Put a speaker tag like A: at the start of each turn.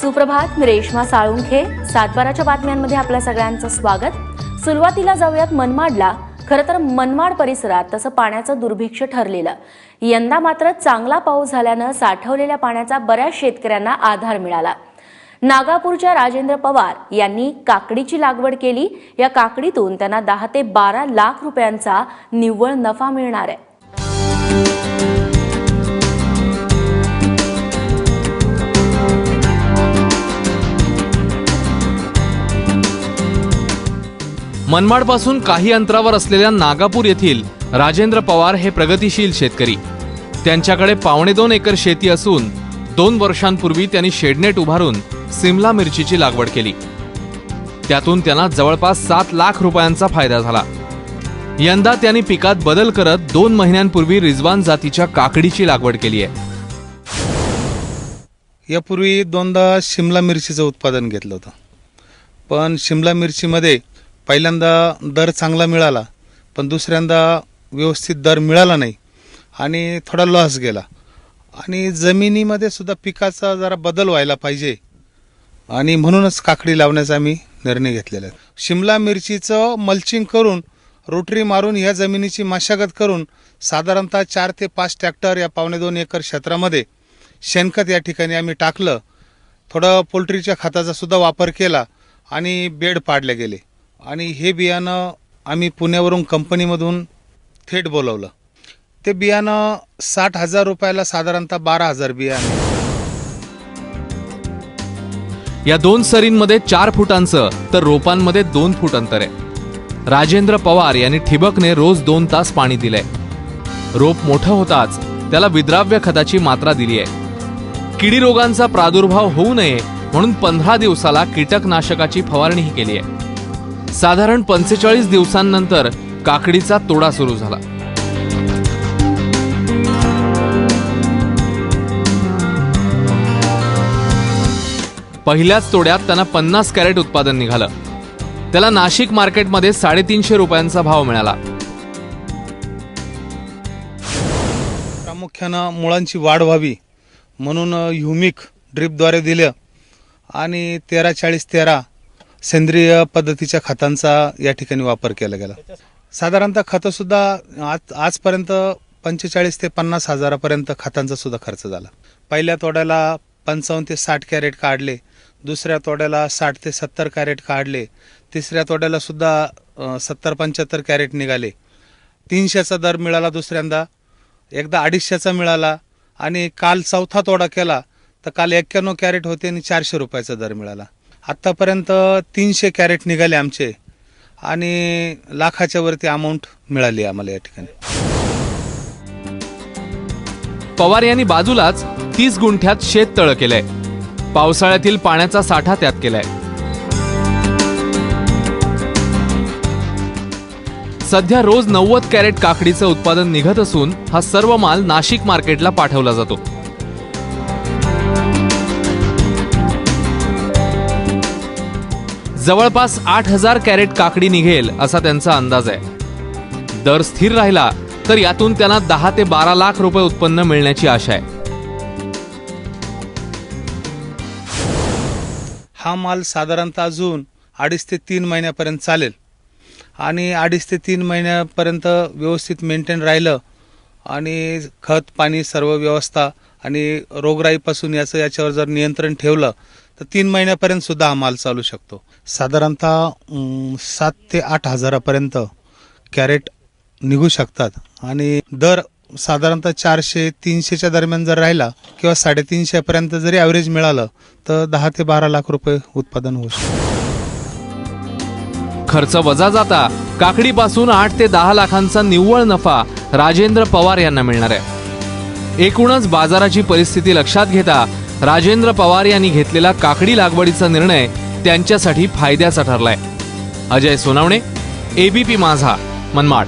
A: सुप्रभात मी रेश्मा साळुंखे. सातबाराच्या बातम्यांमध्ये आपल्या सगळ्यांचं स्वागत. सुरुवातीला जाऊयात मनमाडला. खरं तर मनमाड परिसरात तसं पाण्याचं दुर्भिक्ष ठरलेलं. यंदा मात्र चांगला पाऊस झाल्यानं साठवलेल्या पाण्याचा बऱ्याच शेतकऱ्यांना आधार मिळाला. नागापूरच्या राजेंद्र पवार यांनी काकडीची लागवड केली. या काकडीतून त्यांना दहा ते बारा लाख रुपयांचा निव्वळ नफा मिळणार आहे.
B: मनमाडपासून काही अंतरावर असलेल्या नागापूर येथील राजेंद्र पवार हे प्रगतीशील शेतकरी. त्यांच्याकडे पावणे दोन एकर शेती असून दोन वर्षांपूर्वी त्यांनी शेडनेट उभारून सिमला मिरचीची लागवड केली. त्यातून त्यांना जवळपास सात लाख रुपयांचा फायदा झाला. यंदा त्यांनी पिकात बदल करत दोन महिन्यांपूर्वी रिजवान जातीच्या काकडीची लागवड केली आहे.
C: यापूर्वी दोनदा शिमला मिरचीचं उत्पादन घेतलं होतं. पण शिमला मिरचीमध्ये पहिल्यांदा दर चांगला मिळाला पण दुसऱ्यांदा व्यवस्थित दर मिळाला नाही आणि थोडा लॉस गेला. आणि जमिनीमध्ये सुद्धा पिकाचा जरा बदल व्हायला पाहिजे आणि म्हणूनच काकडी लावण्याचा आम्ही निर्णय घेतलेला. आहे शिमला मिरचीचं मल्चिंग करून रोटरी मारून ह्या जमिनीची मशागत करून साधारणतः चार ते पाच ट्रॅक्टर या पावणे दोन एकर क्षेत्रामध्ये शेणखत या ठिकाणी आम्ही टाकलं. थोडं पोल्ट्रीच्या खताचा सुद्धा वापर केला आणि बेड पाडले गेले. आणि हे बियाणं आम्ही पुण्यावरून कंपनीमधून थेट बोलवलं. ते बियाणं साठ हजार रुपयाला साधारणतः बारा हजार बियाणं
B: या दोन सरींमध्ये चार फुटांचं तर रोपांमध्ये दोन फूट अंतर आहे. राजेंद्र पवार यांनी ठिबकने रोज दोन तास पाणी दिलंय. रोप मोठं होताच त्याला विद्राव्य खताची मात्रा दिली आहे. किडी रोगांचा प्रादुर्भाव होऊ नये म्हणून पंधरा दिवसाला कीटकनाशकाची फवारणीही केली आहे. साधारण पंचेचाळीस दिवसांनंतर काकडीचा तोडा सुरू झाला. पहिल्याच तोड्यात त्यांना पन्नास कॅरेट उत्पादन निघालं. त्याला नाशिक मार्केटमध्ये साडेतीनशे रुपयांचा भाव मिळाला.
C: प्रामुख्यानं मुळांची वाढ व्हावी म्हणून ह्युमिक ड्रीपद्वारे दिलं आणि तेरा चाळीस तेरा सेंद्रिय पद्धतीच्या खतांचा या ठिकाणी वापर केला गेला. साधारणतः खतंसुद्धा आज आजपर्यंत पंचेचाळीस ते पन्नास हजारापर्यंत खतांचा सुद्धा खर्च झाला. पहिल्या तोड्याला पंचावन्न ते साठ कॅरेट काढले दुसऱ्या तोड्याला साठ ते सत्तर कॅरेट काढले तिसऱ्या तोड्याला सुद्धा सत्तर पंच्याहत्तर कॅरेट निघाले. तीनशेचा दर मिळाला दुसऱ्यांदा एकदा अडीचशेचा मिळाला आणि काल चौथा तोडा केला तर काल एक्क्याण्णव कॅरेट होते आणि चारशे रुपयाचा दर मिळाला. आत्तापर्यंत तीनशे कॅरेट निघाले आमचे आणि लाखाच्या वरती अमाऊंट मिळाली आम्हाला या ठिकाणी.
B: पवार यांनी बाजूलाच तीस गुंठ्यात शेत तळ केलंय. पावसाळ्यातील पाण्याचा साठा त्यात केलाय. सध्या रोज नव्वद कॅरेट काकडीचं उत्पादन निघत असून हा सर्व माल नाशिक मार्केटला पाठवला जातो. जवळपास आठ हजार कॅरेट काकडी निघेल असा त्यांचा अंदाज आहे. दर स्थिर राहिला तर यातून त्यांना दहा ते बारा लाख रुपये उत्पन्न मिळण्याची आशा आहे.
C: हा माल साधारणतः अजून अडीच ते तीन महिन्यापर्यंत चालेल. आणि अडीच ते तीन महिन्यापर्यंत व्यवस्थित मेंटेन राहिलं आणि खत पाणी सर्व व्यवस्था आणि रोगराईपासून याचं याच्यावर जर नियंत्रण ठेवलं तर तीन महिन्यापर्यंत सुद्धा हा माल चालू शकतो. साधारणतः सात ते आठ हजारापर्यंत कॅरेट निघू शकतात. आणि दर साधारणतः चारशे तीनशेच्या दरम्यान जर राहिला किंवा साडेतीनशेपर्यंत जरी ॲव्हरेज मिळालं तर दहा ते बारा लाख रुपये उत्पादन होऊ शकतं.
B: खर्च वजा जाता काकडीपासून आठ ते दहा लाखांचा निव्वळ नफा राजेंद्र पवार यांना मिळणार आहे. एकूणच बाजाराची परिस्थिती लक्षात घेता राजेंद्र पवार यांनी घेतलेला काकडी लागवडीचा निर्णय त्यांच्यासाठी फायद्याचा ठरलाय. अजय सोनावणे एबीपी माझा मनमाड.